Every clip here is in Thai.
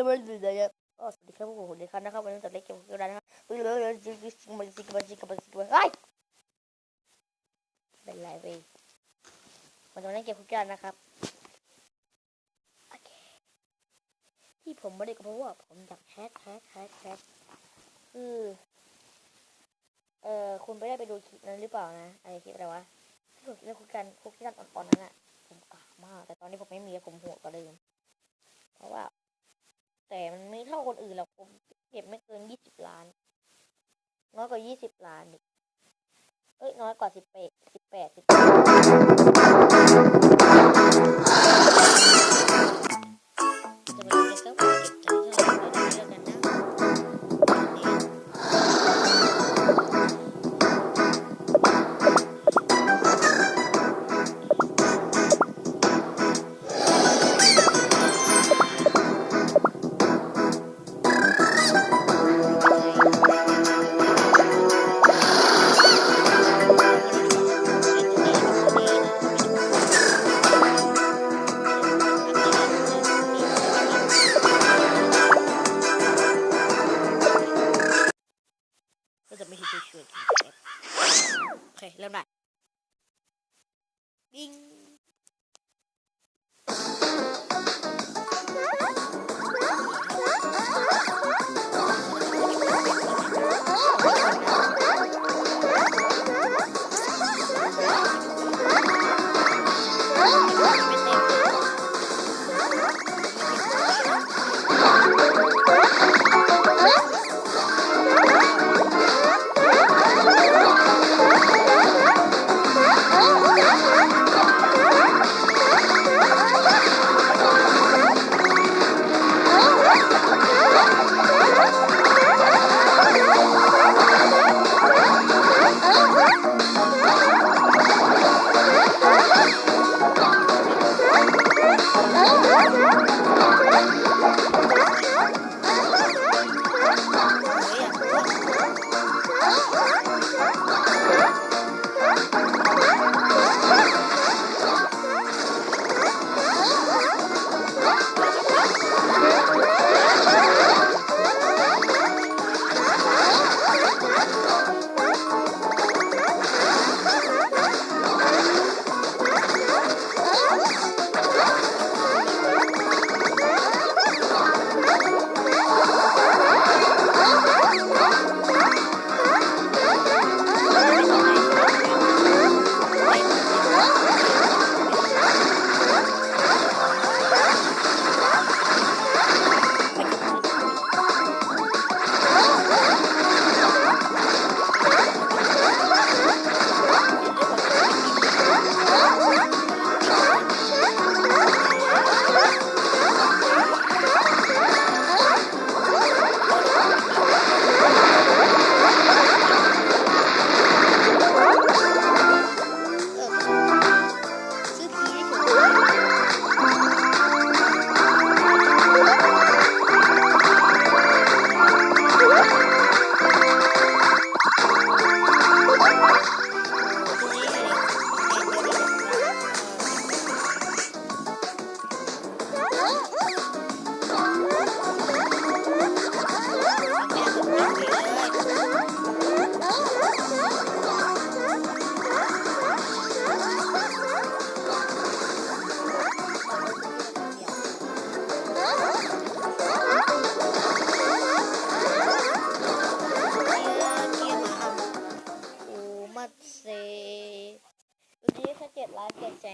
จะไม่ดูเลยก็สวัสดีครับผมเด็กครับนะครับวันนี้จะเล่นเกมกันนะครับเฮ้ยเลยเลยจิกจิกมันจิกมันจิกมันจิกมันเฮ้ยเป็นไรเว้ยมันจะเล่นเกมคุกกี้นะครับโอเคที่ผมไม่ได้ก็เพราะว่าผมอยากแฮกแฮกแฮกแฮกคือเอ่อคุณไปได้ไปดูคลิปนั้นหรือเปล่านะไอคลิปอะไรวะที่ผมเล่นคุกกี้คุกกี้อ่อนๆนั้นอะผมกากมากแต่ตอนนี้ผมไม่มีผมหดกว่าเดิมเพราะว่า แต่มันไม่เท่า คนอื่นเราผมเก็บไม่เกินยี่สิบล้าน น้อยกว่ายี่สิบล้านเอ้ยน้อยกว่าสิบแปดสิบแปดสิบ เคเริ่มได้บิ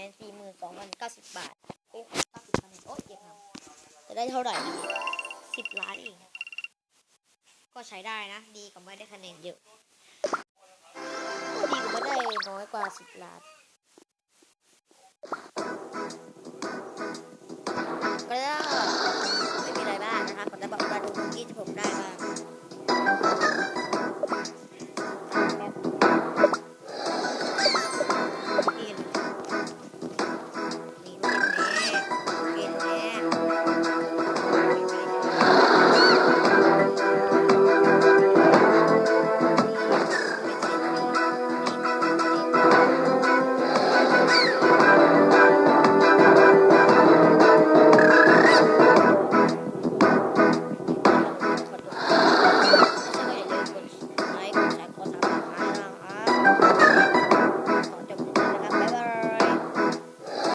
นสี่หมื่นสองพันเก้าสิบบาทโอ้เก้าสิบคะแนนโอ้เจ็บหนาจะได้เท่าไหร่สิบล้านอีกก็ใช้ได้นะ ดีกว่าไม่ได้คะแนนเยอะดีกว่าไม่ได้น้อยกว่าสิบล้านก็ไม่มีอะไรบ้างนะคะผมจะบอกว่าดูที่ผมได้